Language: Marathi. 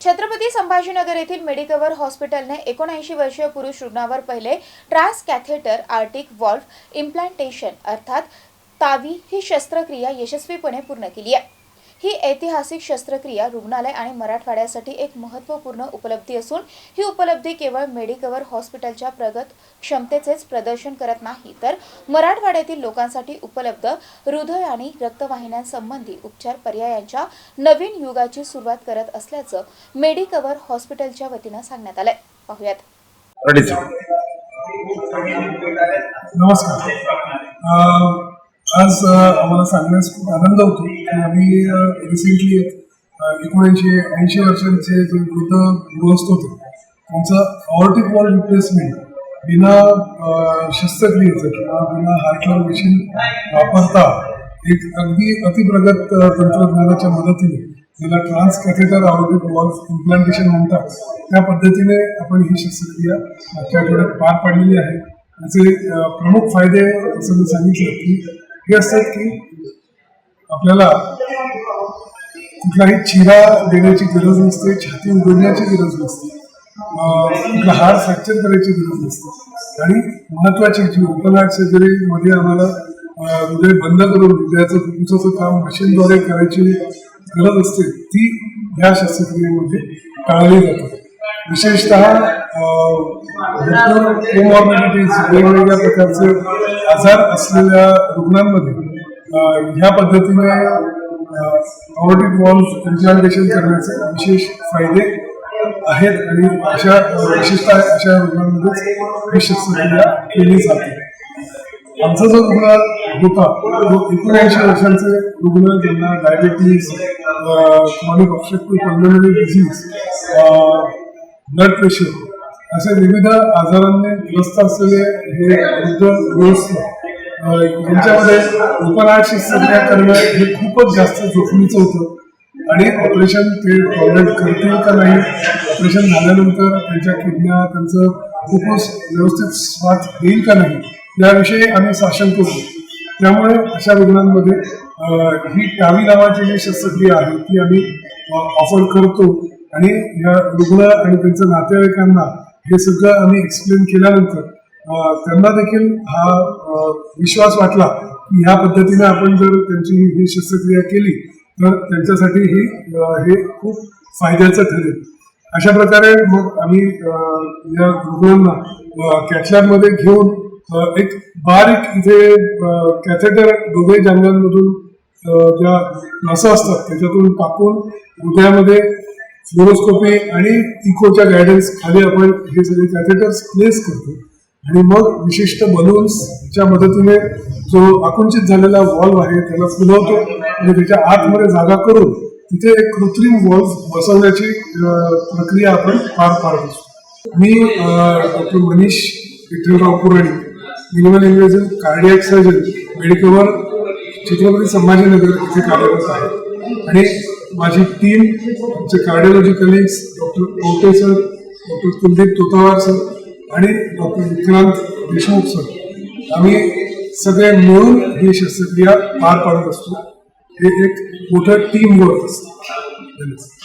छत्रपती संभाजीनगर येथील मेडिकवर हॉस्पिटलने एकोणऐंशी वर्षीय पुरुष रुग्णावर पहिले trans catheter aortic valve implantation अर्थात तावी ही शस्त्रक्रिया यशस्वीपणे पूर्ण केली आहे. ही ऐतिहासिक शस्त्रक्रिया रुग्णालय आणि मराठवाड्यासाठी एक महत्त्वपूर्ण उपलब्धी असून ही उपलब्धी केवळ मेडिकवर हॉस्पिटलच्या प्रगत क्षमतेचेच प्रदर्शन करत नाही तर मराठवाड्यातील लोकांसाठी उपलब्ध हृदय आणि रक्तवाहिन्यांसंबंधी उपचार पर्यायांच्या नवीन युगाची सुरुवात करत असल्याचं मेडिकवर हॉस्पिटलच्या वतीनं सांगण्यात आलंय. पाहुयात. नमस्कार. आज आम्हाला सांगण्यास खूप आनंद होतो. की आम्ही रिसेंटली एकोणऐंशी ऐंशी वर्षांचे जे वृद्ध गृहस्थ होते त्यांचं ऑर्टिक वॉल रिप्लेसमेंट बिना शस्त्रक्रियेचं किंवा बिना हार्टलर मशीन वापरता एक अगदी अतिप्रगत तंत्रज्ञानाच्या मदतीने ज्याला trans catheter aortic valve implantation म्हणतात त्या पद्धतीने आपण ही शस्त्रक्रिया मागच्या आठवड्यात पार पाडलेली आहे. त्याचे प्रमुख फायदे असं मी सांगितलं की हे असतात की आपल्याला कुठलाही चिरा देण्याची गरज नसते छाती उघडण्याची गरज नसते कुठला हार फ्रॅक्चर करायची गरज नसते. आणि महत्वाची जी ओपन हार्ट सर्जरीमध्ये आम्हाला हृदय बंद करून हृदयाचं फुफ्फुसाचं काम मशीनद्वारे करायची गरज असते ती या शस्त्रक्रियेमध्ये टाळली जाते. विशेषतः कोमॉर्बिडिटीज वेगवेगळ्या प्रकारचे आजार असलेल्या रुग्णांमध्ये ह्या पद्धतीने ऑर्टिक वॉल्स इम्प्लांटेशन करण्याचे विशेष फायदे आहेत आणि अशा विशेषतः अशा रुग्णांमध्येच ही शस्त्रक्रिया केली जाते आमचा जो रुग्ण होता तो एकोणऐंशी वर्षांचे रुग्ण ज्यांना diabetes chronic obstructive pulmonary disease blood pressure असे विविध आजारांनी ग्रस्त असलेले हे वृद्ध गृहस्थ यांच्यामध्ये ओपन हार्ट करणं हे खूपच जास्त जोखमीचं होतं. आणि ऑपरेशन ते टॉयलेट करतील का नाही ऑपरेशन झाल्यानंतर त्यांच्या किडण्या त्यांचं खूपच व्यवस्थित स्वाद येईल का नाही याविषयी आम्ही साशंक होतो. त्यामुळे अशा रुग्णांमध्ये ही टावी नावाची जी शस्त्रक्रिया आहे ती आम्ही ऑफर करतो. आणि या रुग्ण आणि त्यांच्या नातेवाईकांना हे सगळं आम्ही एक्सप्लेन केल्यानंतर त्यांना देखील हा विश्वास वाटला की ह्या पद्धतीने आपण जर त्यांची ही शस्त्रक्रिया केली तर त्यांच्यासाठी ही हे खूप फायद्याचं ठरेल. अशा प्रकारे मग आम्ही या रुग्णांना कॅथलॅबमध्ये घेऊन एक बारीक इथे कॅथेटर दोघे जांघांमधून ज्या नसं असतात त्याच्यातून टाकून हृदयामध्ये फ्लोरोस्कोपी आणि इकोच्या गायडन्स खाली आपण हे सगळे कॅथेटर्स प्लेस करतो. आणि मग विशिष्ट बलून्सच्या मदतीने जो आकुंचित झालेला वॉल्व आहे त्याला फुलवतो आणि त्याच्या आतमध्ये जागा करून तिथे एक कृत्रिम वॉल्व बसवण्याची प्रक्रिया आपण पार पाडत असतो. मी doctor Manish Vitthalrao Purani minimal इंग्रजन cardiac surgeon Medicover Chhatrapati Sambhajinagar इथे कार्यरत आहे. आणि माझी टीम आमचे cardiology colleagues doctor Kote sir doctor Kuldeep Totawar sir आणि डॉक्टर विक्रांत देशमुख सर आम्ही सगळे मिळून ही शस्त्रक्रिया पार पाडत असतो. हे एक मोठं टीम वर्क असतं. धन्यवाद.